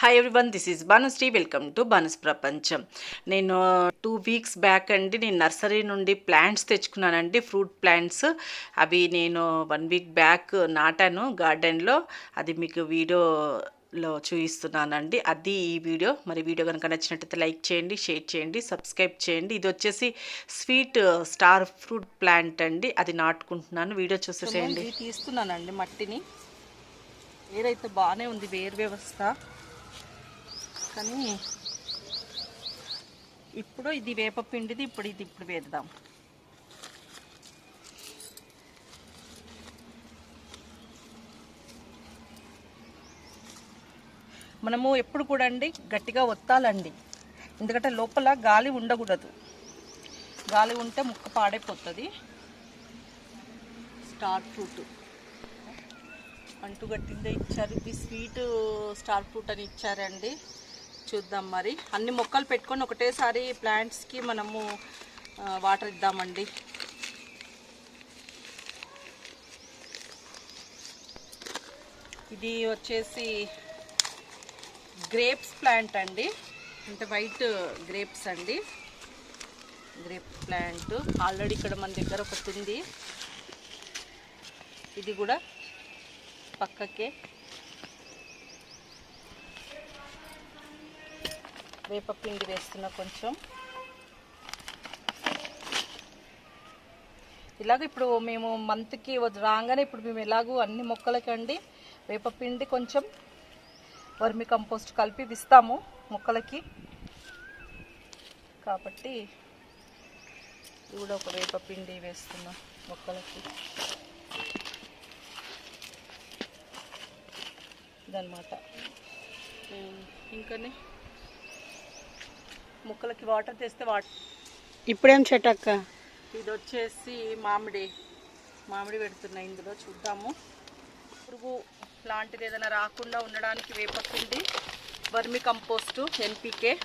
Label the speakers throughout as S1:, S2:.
S1: Hi everyone this is Banushree welcome to Banu's ప్రపంచం నేను two weeks back అండి నేను నర్సరీ నుండి ప్లాంట్స్ తెచ్చుకున్నానండి ఫ్రూట్ ప్లాంట్స్ అవి నేను వన్ వీక్ బ్యాక్ నాటాను గార్డెన్లో అది మీకు వీడియోలో చూపిస్తున్నానండి. అది ఈ వీడియో. మరి వీడియో కనుక నచ్చినట్టయితే లైక్ చేయండి షేర్ చేయండి సబ్స్క్రైబ్ చేయండి. ఇది వచ్చేసి స్వీట్ స్టార్ ఫ్రూట్ ప్లాంట్ అండి. అది నాటుకుంటున్నాను. వీడియో చూసేసేయండి. తీస్తున్నానండి మట్టిని. ఏదైతే బాగానే ఉంది వేరు వ్యవస్థ. కానీ ఇప్పుడు ఇది వేపపిండిది ఇప్పుడు ఇది ఇప్పుడు వేద్దాం. మనము ఎప్పుడు కూడా అండి గట్టిగా ఒత్తాలండి. ఎందుకంటే లోపల గాలి ఉండకూడదు. గాలి ఉంటే ముక్క పాడైపోతుంది. Star fruit. అంటుగట్టిందే ఇచ్చారు. ఇది స్వీట్ స్టార్ ఫ్రూట్ అని ఇచ్చారండి. చూద్దాం మరి. అన్ని మొక్కలు పెట్టుకొని ఒకటేసారి ప్లాంట్స్కి మనము వాటర్ ఇద్దామండి. ఇది వచ్చేసి గ్రేప్స్ ప్లాంట్ అండి. అంటే వైట్ గ్రేప్స్ అండి. గ్రేప్ ప్లాంట్ ఆల్రెడీ ఇక్కడ మన దగ్గర ఒకటి ఉంది. ఇది కూడా పక్కకే. వేపపిండి వేస్తున్నా కొంచెం. ఇలాగ ఇప్పుడు మేము మంత్కి రాగానే ఇప్పుడు మేము ఎలాగూ అన్ని మొక్కలకండి వేపపిండి కొంచెం వర్మి కంపోస్ట్ కలిపి ఇస్తాము మొక్కలకి. కాబట్టి కూడా ఒక వేపపిండి వేస్తున్నా మొక్కలకి. ఇదనమాట ఇంకానే? మొక్కలకి వాటర్ తెస్తే వాటర్
S2: ఇప్పుడేం చెట్టు అక్క?
S1: ఇది వచ్చేసి మామిడి. మామిడి పెడుతున్నా ఇందులో చూద్దాము. పురుగు లాంటిది ఏదైనా రాకుండా ఉండడానికి వేపపిండి వర్మి కంపోస్టు ఎన్పికే.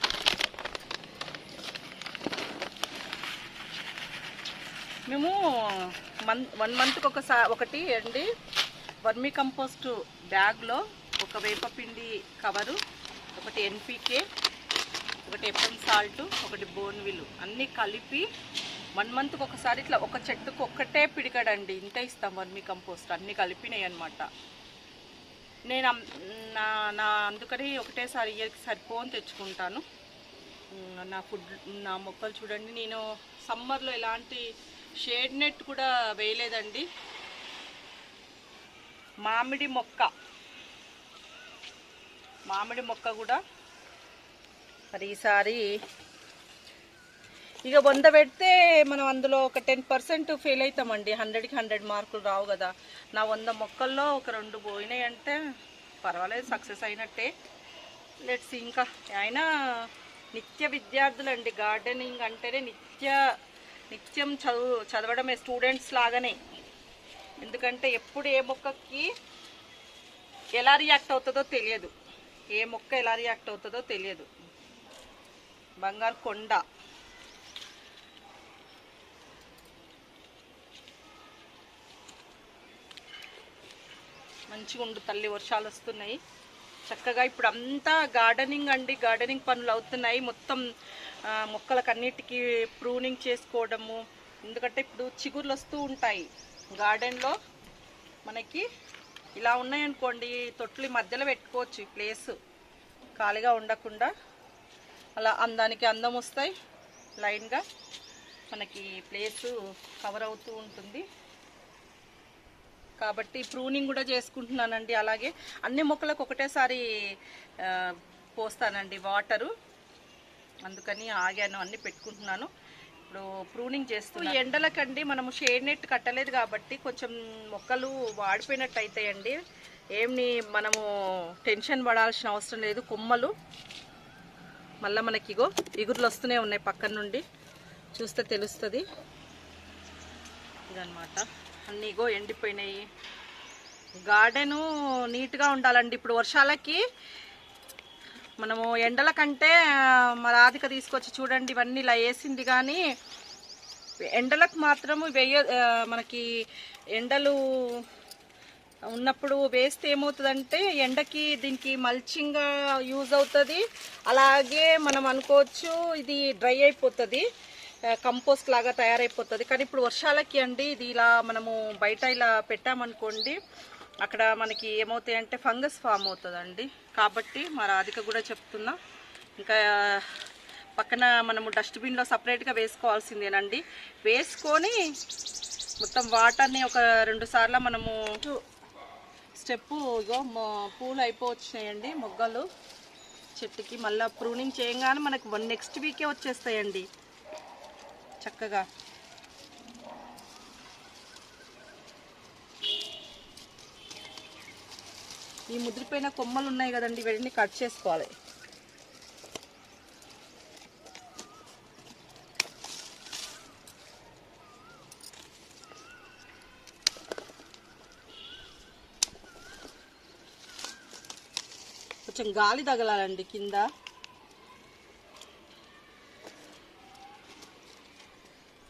S1: మేము మన్ వన్ మంత్కి ఒకసారి ఒకటి అండి. వర్మి కంపోస్ట్ బ్యాగ్లో ఒక వేపపిండి కవరు ఒకటి ఎన్పికే. ఒకటి ఎప్ఎం సాల్ట్ ఒకటి బోన్విలు అన్నీ కలిపి వన్ మంత్కి ఒకసారి ఇట్లా ఒక చెట్టుకు ఒక్కటే పిడికడండి. ఇంత ఇస్తాం వర్మీ కంపోస్ట్. అన్నీ కలిపినాయి అనమాట నేను నా నా అందుకని ఒకటేసారి ఇయర్కి సరిపోని తెచ్చుకుంటాను. నా ఫుడ్ నా మొక్కలు చూడండి. నేను సమ్మర్లో ఎలాంటి షేడ్ నెట్ కూడా వేయలేదండి. మామిడి మొక్క. మామిడి మొక్క కూడా మరి ఈసారి ఇక వంద పెడితే మనం అందులో ఒక టెన్ పర్సెంట్ ఫెయిల్ అవుతామండి. హండ్రెడ్కి హండ్రెడ్ మార్కులు రావు కదా. నా వంద మొక్కల్లో ఒక రెండు పోయినాయి అంటే పర్వాలేదు సక్సెస్ అయినట్టే. లెట్స్ ఇంకా. అయినా నిత్య విద్యార్థులండి. గార్డెనింగ్ అంటేనే నిత్య నిత్యం చదువు చదవడమే స్టూడెంట్స్ లాగానే. ఎందుకంటే ఎప్పుడు ఏ మొక్కకి ఎలా రియాక్ట్ అవుతుందో తెలియదు. ఏ మొక్క ఎలా రియాక్ట్ అవుతుందో తెలియదు. బంగారు కొండ. మంచిగా ఉండు తల్లి వర్షాలు వస్తున్నాయి. చక్కగా ఇప్పుడు అంతా గార్డెనింగ్ అండి. గార్డెనింగ్ పనులు అవుతున్నాయి. మొత్తం ఆ, మొక్కలకు అన్నిటికీ ప్రూనింగ్ చేసుకోవడము. ఎందుకంటే ఇప్పుడు చిగుర్లు వస్తూ ఉంటాయి. గార్డెన్లో మనకి ఇలా ఉన్నాయనుకోండి తొట్లు మధ్యలో పెట్టుకోవచ్చు ఈ ప్లేస్ ఖాళీగా ఉండకుండా. అలా అందానికి అందం వస్తాయి. లైన్గా మనకి ప్లేసు కవర్ అవుతూ ఉంటుంది. కాబట్టి ప్రూనింగ్ కూడా చేసుకుంటున్నానండి అలాగే. అన్ని మొక్కలకు ఒకటేసారి పోస్తానండి వాటరు అందుకని ఆగాను అన్ని పెట్టుకుంటున్నాను. ఇప్పుడు ప్రూనింగ్ చేస్తూ ఎండలకండి మనము షేడ్ నెట్ కట్టలేదు కాబట్టి కొంచెం మొక్కలు వాడిపోయినట్టు అవుతాయండి ఏమి మనము టెన్షన్ పడాల్సిన అవసరం లేదు. కొమ్మలు మళ్ళీ మనకి ఇగో ఇగుర్లు వస్తూనే ఉన్నాయి పక్కన నుండి. చూస్తే తెలుస్తుంది. ఇదనమాట అన్నీ ఇగో ఎండిపోయినాయి. గార్డెను నీట్గా ఉండాలండి ఇప్పుడు వర్షాలకి. మనము ఎండల కంటే మా రాధిక తీసుకొచ్చి చూడండి ఇవన్నీ ఇలా వేసింది కానీ ఎండలకు మాత్రము వెయ్య మనకి ఎండలు ఉన్నప్పుడు వేస్తే ఏమవుతుందంటే ఎండకి దీనికి మల్చింగ్ యూజ్ అవుతుంది. అలాగే మనం అనుకోవచ్చు ఇది డ్రై అయిపోతుంది. కంపోస్ట్ లాగా తయారైపోతుంది. కానీ ఇప్పుడు వర్షాలకి అండి ఇది ఇలా మనము బయట ఇలా పెట్టామనుకోండి అక్కడ మనకి ఏమవుతాయంటే ఫంగస్ ఫామ్ అవుతుందండి. కాబట్టి మా రాధిక కూడా చెప్తున్నా ఇంకా పక్కన మనము డస్ట్బిన్లో సపరేట్గా వేసుకోవాల్సిందేనండి. వేసుకొని మొత్తం వాటర్ని ఒక రెండు సార్లు మనము స్టెప్ ఇగో మొ- పూలు అయిపోవచ్చినాయండి మొగ్గలు. చెట్టుకి మళ్ళీ ప్రూనింగ్ చేయంగానే మనకు వన్ నెక్స్ట్ వీకే వచ్చేస్తాయండి. చక్కగా. ఈ ముద్రపోయిన కొమ్మలు ఉన్నాయి కదండి వీటిని కట్ చేసుకోవాలి. కొంచెం గాలి తగలాలండి కింద.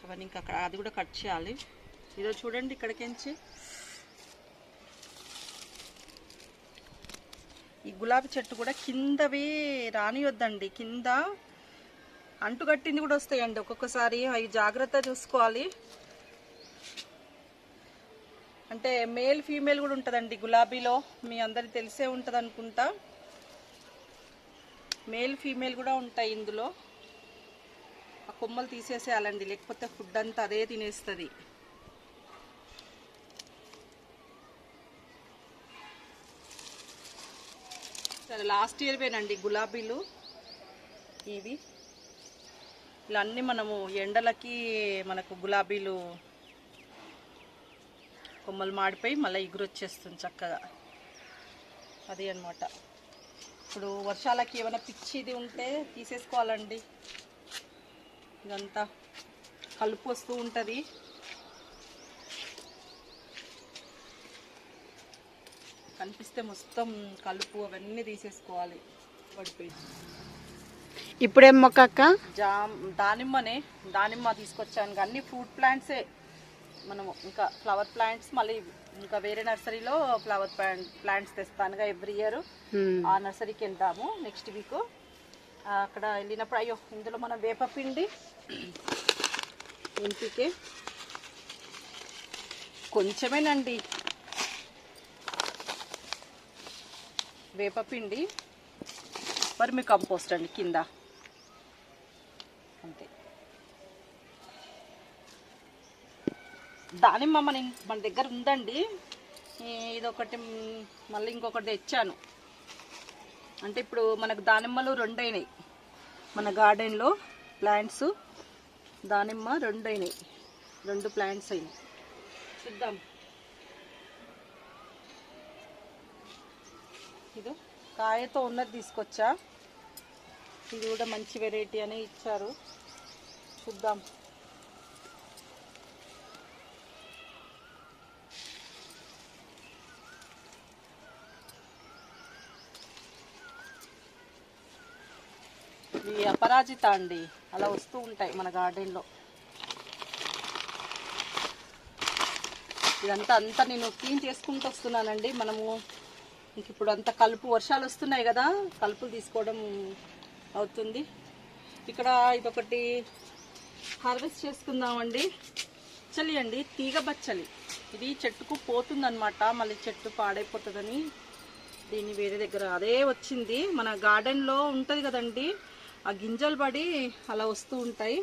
S1: అవన్నీ ఇంకా అక్కడ- అది కూడా కట్ చేయాలి. ఇదో చూడండి ఇక్కడికించి ఈ గులాబీ చెట్టు కూడా కిందవి రానియొద్దండి కింద. అంటుగట్టింది కూడా వస్తాయండి ఒక్కొక్కసారి అవి జాగ్రత్త చూసుకోవాలి. అంటే మేల్ ఫీమేల్ కూడా ఉంటుందండి గులాబీలో మీ అందరికి తెలిసే ఉంటుంది అనుకుంటా మేల్ ఫీమేల్ కూడా ఉంటాయి ఇందులో. ఆ కొమ్మలు తీసేసేయాలండి లేకపోతే ఫుడ్ అంతా అదే తినేస్తుంది. సరే లాస్ట్ ఇయర్ వేనండి గులాబీలు. ఇవి. ఇలా అన్నీ మనము ఎండలకి మనకు గులాబీలు కొమ్మలు మాడిపోయి మళ్ళీ ఎగురొచ్చేస్తుంది చక్కగా. అది అన్నమాట. ఇప్పుడు వర్షాలకి ఏమైనా పిచ్చిది ఉంటే తీసేసుకోవాలండి. ఇదంతా కలుపు వస్తూ ఉంటుంది. కనిపిస్తే మొత్తం కలుపు అవన్నీ తీసేసుకోవాలి. పడిపోయి
S2: ఇప్పుడేం మొక్క అక్క?
S1: జామ్ దానిమ్మనే దానిమ్మ తీసుకొచ్చాను. అన్ని ఫ్రూట్ ప్లాంట్సే. మనము ఇంకా ఫ్లవర్ ప్లాంట్స్ మళ్ళీ ఇంకా వేరే నర్సరీలో ఫ్లవర్ ప్లాంట్ ప్లాంట్స్ తెస్తానుగా ఎవ్రీ ఇయర్.
S2: హ్మ్.
S1: ఆ నర్సరీకి వెళ్తాము నెక్స్ట్ వీక్. అక్కడ వెళ్ళినప్పుడు అయ్యో ఇందులో మన వేపపిండి ఎంపికే. కొంచెమేనండి. వేపపిండి వర్మి కంపోస్ట్ అండి కింద అంతే దానిమ్మ మన మన దగ్గర ఉందండి. ఇదొకటి మళ్ళీ ఇంకొకటి తెచ్చాను. అంటే ఇప్పుడు మనకు దానిమ్మలు రెండైనాయి. మన గార్డెన్లో ప్లాంట్స్ దానిమ్మ రెండు అయినాయి రెండు ప్లాంట్స్ అయినాయి. చూద్దాం. ఇదో కాయతో ఉన్నది తీసుకొచ్చా. ఇది కూడా మంచి వెరైటీ అని ఇచ్చారు. చూద్దాం. ఇది అపరాజిత అండి. అలా వస్తూ ఉంటాయి మన గార్డెన్లో. ఇదంతా అంతా నేను క్లీన్ చేసుకుంటూ వస్తున్నానండి. మనము ఇంక ఇప్పుడు అంత కలుపు వర్షాలు వస్తున్నాయి కదా కలుపులు తీసుకోవడం అవుతుంది. ఇక్కడ ఇదొకటి హార్వెస్ట్ చేసుకుందామండి. బచ్చలి అండి తీగ బచ్చలి ఇది చెట్టుకు పోతుందన్నమాట. మళ్ళీ చెట్టు పాడైపోతుందని దీన్ని వేరే దగ్గర అదే వచ్చింది. మన గార్డెన్లో ఉంటుంది కదండి. ఆ గింజలు పడి అలా వస్తూ ఉంటాయి.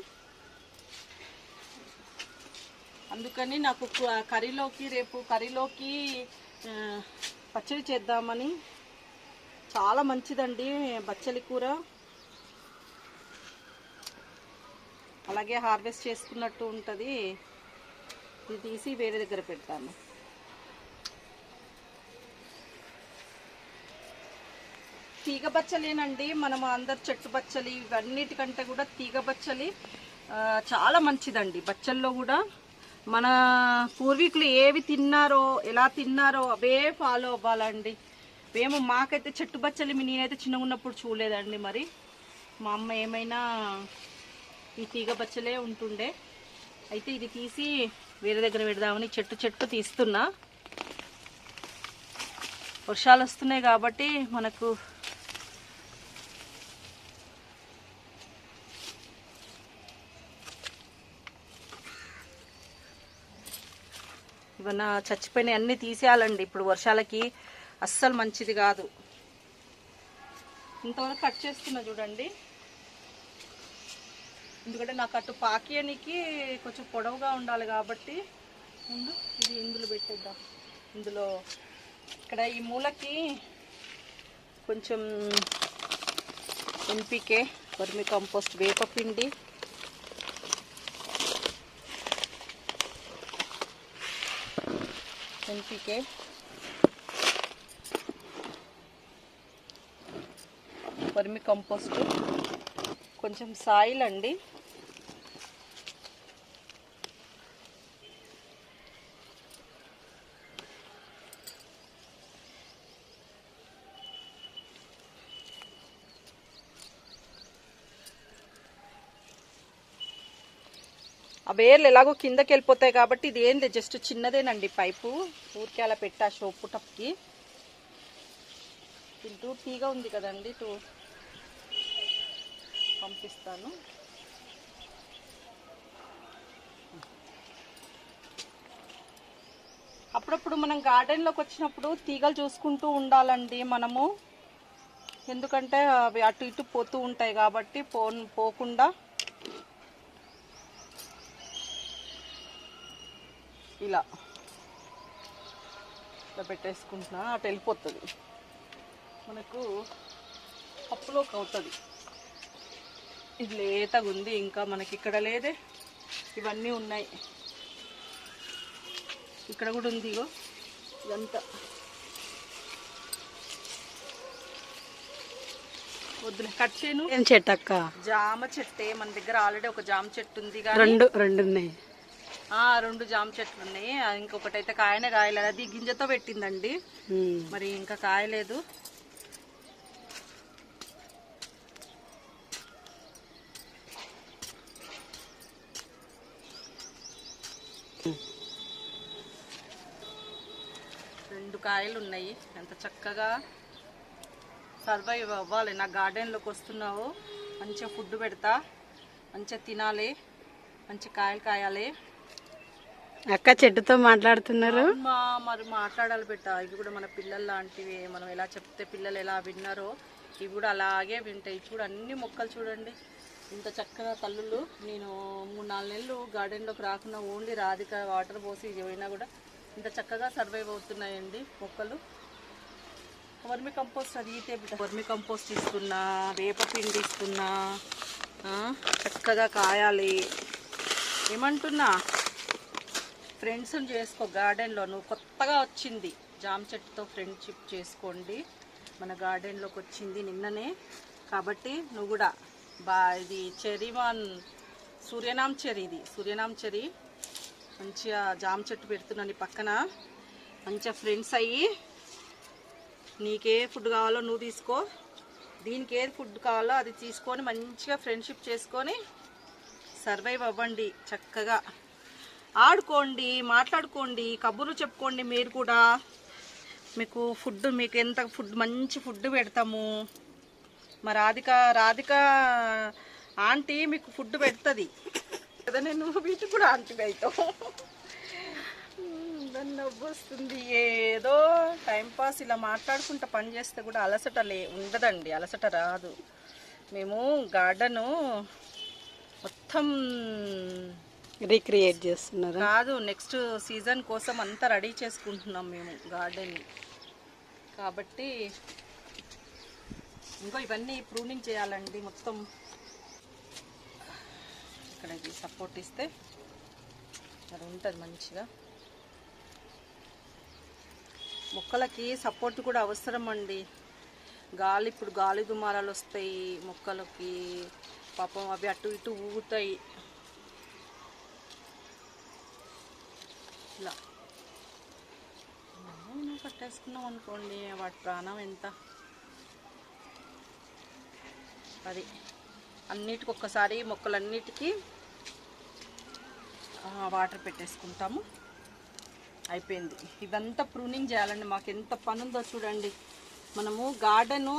S1: అందుకని నాకు కర్రీలోకి రేపు కర్రీలోకి పచ్చడి చేద్దామని చాలా మంచిదండి బచ్చలి కూర. అలాగే హార్వెస్ట్ చేసుకున్నట్టు ఉంటుంది. ఇది తీసి వేరే దగ్గర పెడతాను. తీగ బచ్చలేనండి మనం అందరు చెట్టు బచ్చలి ఇవన్నిటికంటే కూడా తీగ బచ్చలి చాలా మంచిదండి. బచ్చల్లో కూడా మన పూర్వీకులు ఏవి తిన్నారో ఎలా తిన్నారో అవే ఫాలో అవ్వాలండి. మేము మాకైతే చెట్టు బచ్చలి నేనైతే చిన్నగా ఉన్నప్పుడు చూడలేదండి మరి. మా అమ్మ ఏమైనా ఈ తీగ బచ్చలే ఉంటుండే. అయితే ఇది తీసి వేరే దగ్గర పెడదామని చెట్టు చెట్టు తీస్తున్నా. వర్షాలు వస్తున్నాయి కాబట్టి మనకు ఇవన్న చచ్చిపోయినవి అన్నీ తీసేయాలండి. ఇప్పుడు వర్షాలకి అస్సలు మంచిది కాదు. ఇంతవరకు కట్ చేస్తున్నా చూడండి. ఎందుకంటే నాకు అటు పాకియనికి కొంచెం పొడవుగా ఉండాలి కాబట్టి ముందు ఇది ఇందులో పెట్టేద్దాం. ఇందులో ఇక్కడ ఈ మూలకి కొంచెం ఎన్పికే వర్మి కంపోస్ట్ వేపపిండి ఎన్పికే వర్మి కంపోస్ట్ కొంచెం సాయిల్ అండి. వేర్లు ఎలాగో కిందకి వెళ్ళిపోతాయి కాబట్టి ఇది ఏంది? జస్ట్ చిన్నదేనండి పైపు. ఊరికే అలా పెట్టా షోపు టప్కి ఇటు తీగ ఉంది కదండి టూ పంపిస్తాను. అప్పుడప్పుడు మనం గార్డెన్లోకి వచ్చినప్పుడు తీగలు చూసుకుంటూ ఉండాలండి మనము. ఎందుకంటే అవి అటు ఇటు పోతూ ఉంటాయి కాబట్టి పో పోకుండా ఇలా. ఇలా పెట్టేసుకుంటున్నా. అటు వెళ్ళిపోతుంది. మనకు పప్పులోకి అవుతుంది. ఇది లేతగా ఉంది. ఇంకా మనకి ఇక్కడ లేదే. ఇవన్నీ ఉన్నాయి. ఇక్కడ కూడా ఉంది ఇగో. ఇదంతా. వద్దులే కట్ చేయను.
S2: ఏం చెట్టు అక్క?
S1: జామ చెట్టే. మన దగ్గర ఆల్రెడీ ఒక జామ చెట్టు ఉంది
S2: రెండు రెండు ఉన్నాయి.
S1: రెండు జామ చెట్లు ఉన్నాయి. ఇంకొకటి అయితే కాయనే కాయలేదు అది గింజతో పెట్టిందండి. మరి ఇంకా కాయలేదు. రెండు కాయలు ఉన్నాయి. ఎంత చక్కగా సర్వైవ్ అవ్వాలి. నా గార్డెన్లోకి వస్తున్నావు. మంచిగా ఫుడ్ పెడతా. మంచిగా తినాలి. మంచి కాయలు కాయాలి.
S2: అక్క చెట్టుతో మాట్లాడుతున్నారు.
S1: మా మరి మాట్లాడాలి బిడ్డ. ఇవి కూడా మన పిల్లలు లాంటివి. మనం ఎలా చెప్తే పిల్లలు ఎలా విన్నారో ఇవి కూడా అలాగే వింటాయి. ఇప్పుడు అన్ని మొక్కలు చూడండి. ఇంత చక్కగా తల్లులు. నేను మూడు నాలుగు నెలలు గార్డెన్లోకి రాకుండా ఓన్లీ రాధిక వాటర్ పోసి ఏమైనా పోయినా కూడా ఇంత చక్కగా సర్వైవ్ అవుతున్నాయండి మొక్కలు. వర్మి కంపోస్ట్ అది వర్మి కంపోస్ట్ ఇస్తున్నా వేప పిండి ఇస్తున్నా చక్కగా కాయాలి. ఏమంటున్నా? ఫ్రెండ్స్ చేసుకో గార్డెన్లో నువ్వు కొత్తగా వచ్చింది. జామ చెట్టుతో ఫ్రెండ్షిప్ చేసుకోండి. మన గార్డెన్లోకి వచ్చింది నిన్ననే. కాబట్టి నువ్వు కూడా బా ఇది చెరీ వన్ సూర్యనామ్ చెరీ ఇది. Surinam cherry. మంచిగా జామ చెట్టు పెడుతున్నాను పక్కన. మంచిగా ఫ్రెండ్స్ అయ్యి నీకే ఫుడ్ కావాలో నువ్వు తీసుకో. దీనికి ఏది ఫుడ్ కావాలో అది తీసుకొని మంచిగా ఫ్రెండ్షిప్ చేసుకొని సర్వైవ్ అవ్వండి చక్కగా. ఆడుకోండి మాట్లాడుకోండి కబుర్లు చెప్పుకోండి మీరు కూడా. మీకు ఫుడ్ మీకు ఎంత ఫుడ్ మంచి ఫుడ్ పెడతాము. మా రాధిక రాధిక ఆంటీ మీకు ఫుడ్ పెడుతుంది. కదా నేను వీటికి కూడా ఆంటీ అవుతావు దాన్ని నవ్వు వస్తుంది ఏదో టైంపాస్ ఇలా మాట్లాడుకుంటా పని చేస్తే కూడా అలసట లే ఉండదండి అలసట రాదు. మేము గార్డెను మొత్తం
S2: రీక్రియేట్ చేస్తున్నారు?
S1: కాదు నెక్స్ట్ సీజన్ కోసం అంతా రెడీ చేసుకుంటున్నాం మేము గార్డెన్. కాబట్టి ఇంకో ఇవన్నీ ప్రూనింగ్ చేయాలండి మొత్తం. ఇక్కడ ఇది సపోర్ట్ ఇస్తే అది ఉంటుంది మంచిగా. మొక్కలకి సపోర్ట్ కూడా అవసరం అండి. గాలి ఇప్పుడు గాలి దుమారాలు వస్తాయి మొక్కలకి. పాపం అవి అటు ఇటు ఊగుతాయి ఇలా మనం కట్టేసుకున్నాం అనుకోండి వాటి ప్రాణం ఎంత? అది. అన్నిటికి ఒక్కసారి మొక్కలన్నిటికీ వాటర్ పెట్టేసుకుంటాము. అయిపోయింది. ఇదంతా ప్రూనింగ్ చేయాలండి. మాకు ఎంత పని ఉందో చూడండి. మనము గార్డెను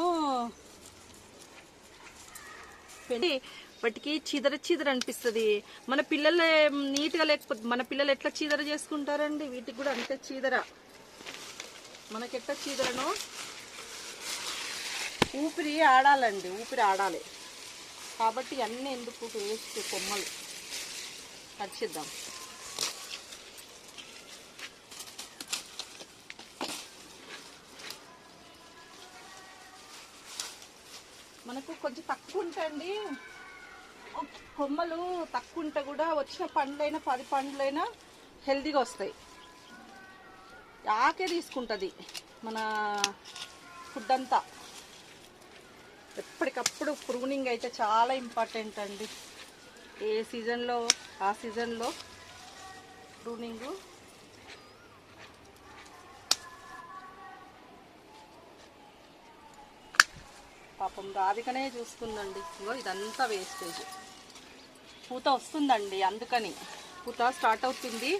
S1: పెట్టి వాటికి చీదర చీదర అనిపిస్తుంది. మన పిల్లలు నీట్గా లేకపోతే మన పిల్లలు ఎట్లా చీదర చేసుకుంటారండి? వీటికి కూడా అంతే చీదర. మనకెట్లా చీదరను ఊపిరి ఆడాలండి ఊపిరి ఆడాలి. కాబట్టి అన్నీ ఎందుకు వేస్ట్ కొమ్మలు? కట్ చేద్దాం. మనకు కొంచెం తక్కువ ఉంటాయండి. కొమ్మలు తక్కువ ఉంటే కూడా వచ్చిన పండ్లైనా పది పండ్లైనా హెల్దీగా వస్తాయి. ఆకే తీసుకుంటుంది మన ఫుడ్ అంతా ఎప్పటికప్పుడు ప్రూనింగ్ అయితే చాలా ఇంపార్టెంట్ అండి. ఏ సీజన్లో ఆ సీజన్లో ప్రూనింగు. పాపం రాధికనే చూస్తుందండి. ఇగో ఇదంతా వేస్టేజ్. పూత వస్తుందండి అందుకని. పూత స్టార్ట్ అవుతుంది.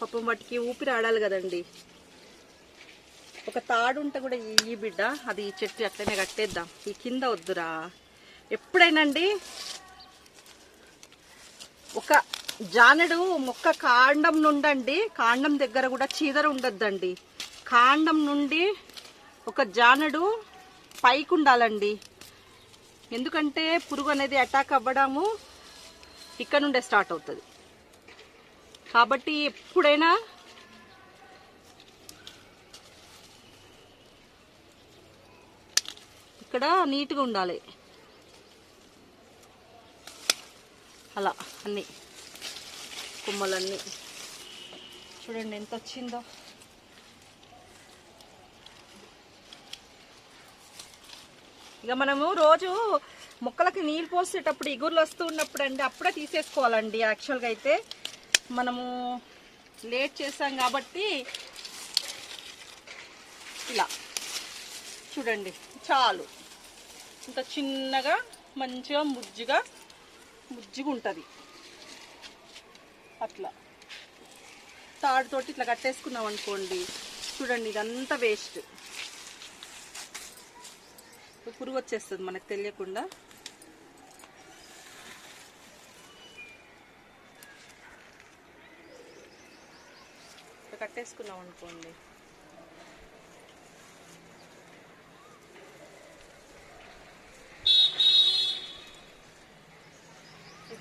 S1: పాపం వాటికి ఊపిరి ఆడాలి కదండి. ఒక తాడు ఉంటే కూడా ఈ బిడ్డ అది ఈ చెట్టు అట్లనే కట్టేద్దాం. ఈ కింద వద్దురా. ఎప్పుడైనాండి ఒక జానడు మొక్క కాండం నుండండి కాండం దగ్గర కూడా చీదర ఉండద్దండి. కాండం నుండి ఒక జానడు పైకి ఉండాలండి. ఎందుకంటే పురుగు అనేది అటాక్ అవ్వడము ఇక్కడ నుండే స్టార్ట్ అవుతుంది. కాబట్టి ఎప్పుడైనా ఇక్కడ నీట్గా ఉండాలి. అలా అన్నీ కొమ్మలన్నీ. చూడండి ఎంత వచ్చిందో. ఇక మనము రోజు మొక్కలకి నీళ్ళు పోసేటప్పుడు ఇగుర్లు వస్తూ ఉన్నప్పుడు అండి అప్పుడే తీసేసుకోవాలండి. యాక్చువల్గా అయితే మనము లేట్ చేసాం కాబట్టి ఇలా. చూడండి చాలు. ఇంత చిన్నగా మంచిగా ముజ్జిగా ముజ్జిగా ఉంటుంది అట్లా తాడుతోటి ఇట్లా కట్టేసుకున్నాం అనుకోండి చూడండి ఇదంతా వేస్ట్. పురుగు వచ్చేస్తుంది మనకు తెలియకుండా. ఇట్లా కట్టేసుకున్నాం అనుకోండి.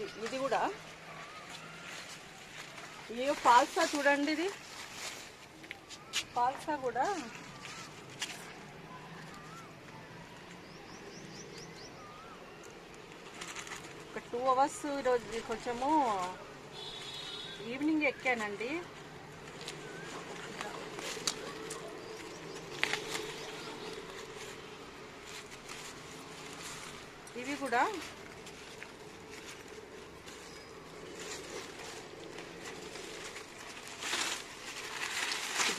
S1: ఇది ఇది కూడా. ఏ ఫాల్సా చూడండి ఇది. ఫాల్సా కూడా. ఒక టూ అవర్స్ ఈరోజు కొంచెము ఈవినింగ్ ఎక్కానండి. ఇవి కూడా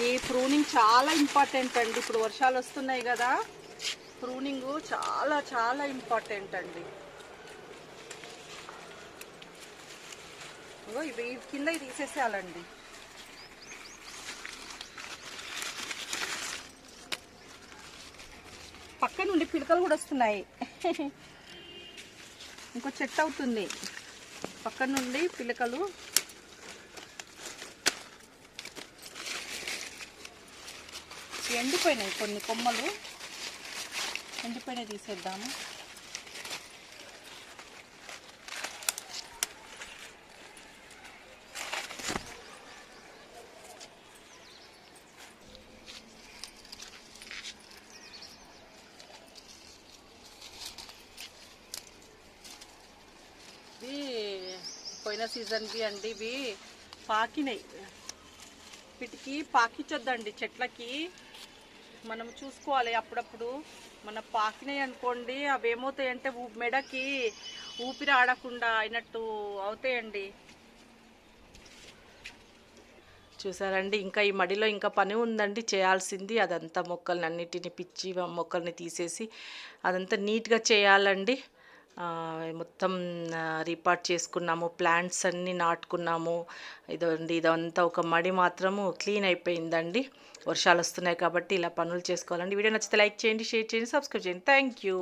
S1: ఇది ప్రూనింగ్ చాలా ఇంపార్టెంట్ అండి. ఇప్పుడు వర్షాలు వస్తున్నాయి కదా ప్రూనింగ్ చాలా చాలా ఇంపార్టెంట్ అండి. ఇవి కింద తీసేసేయాలండి. పక్క నుండి పిడకలు కూడా వస్తున్నాయి. ఇంకో చెట్టు అవుతుంది. పక్క నుండి పిలకలు ఎండిపోయినాయి కొన్ని కొమ్మలు. ఎండిపోయినాయి తీసేద్దాము. పోయిన సీజన్కి అండి ఇవి పాకినాయి. వీటికి పాకించొద్దండి చెట్లకి. మనం చూసుకోవాలి. అప్పుడప్పుడు మన పాకినాయి అనుకోండి అవి ఏమవుతాయంటే మెడకి ఊపిరి ఆడకుండా అయినట్టు అవుతాయండి. చూసారండి ఇంకా ఈ మడిలో ఇంకా పని ఉందండి. చేయాల్సింది అదంతా మొక్కల్ని అన్నిటిని పిచ్చి మొక్కల్ని తీసేసి అదంతా నీట్గా చేయాలండి.
S3: మొత్తం రీపార్ట్ చేసుకున్నాము ప్లాంట్స్ అన్నీ నాటుకున్నాము. ఇదండి ఇదంతా ఒక మడి మాత్రము క్లీన్ అయిపోయిందండి. వర్షాలు వస్తున్నాయి కాబట్టి ఇలా పనులు చేసుకోవాలండి. వీడియో నచ్చితే లైక్ చేయండి షేర్ చేయండి సబ్స్క్రైబ్ చేయండి. Thank you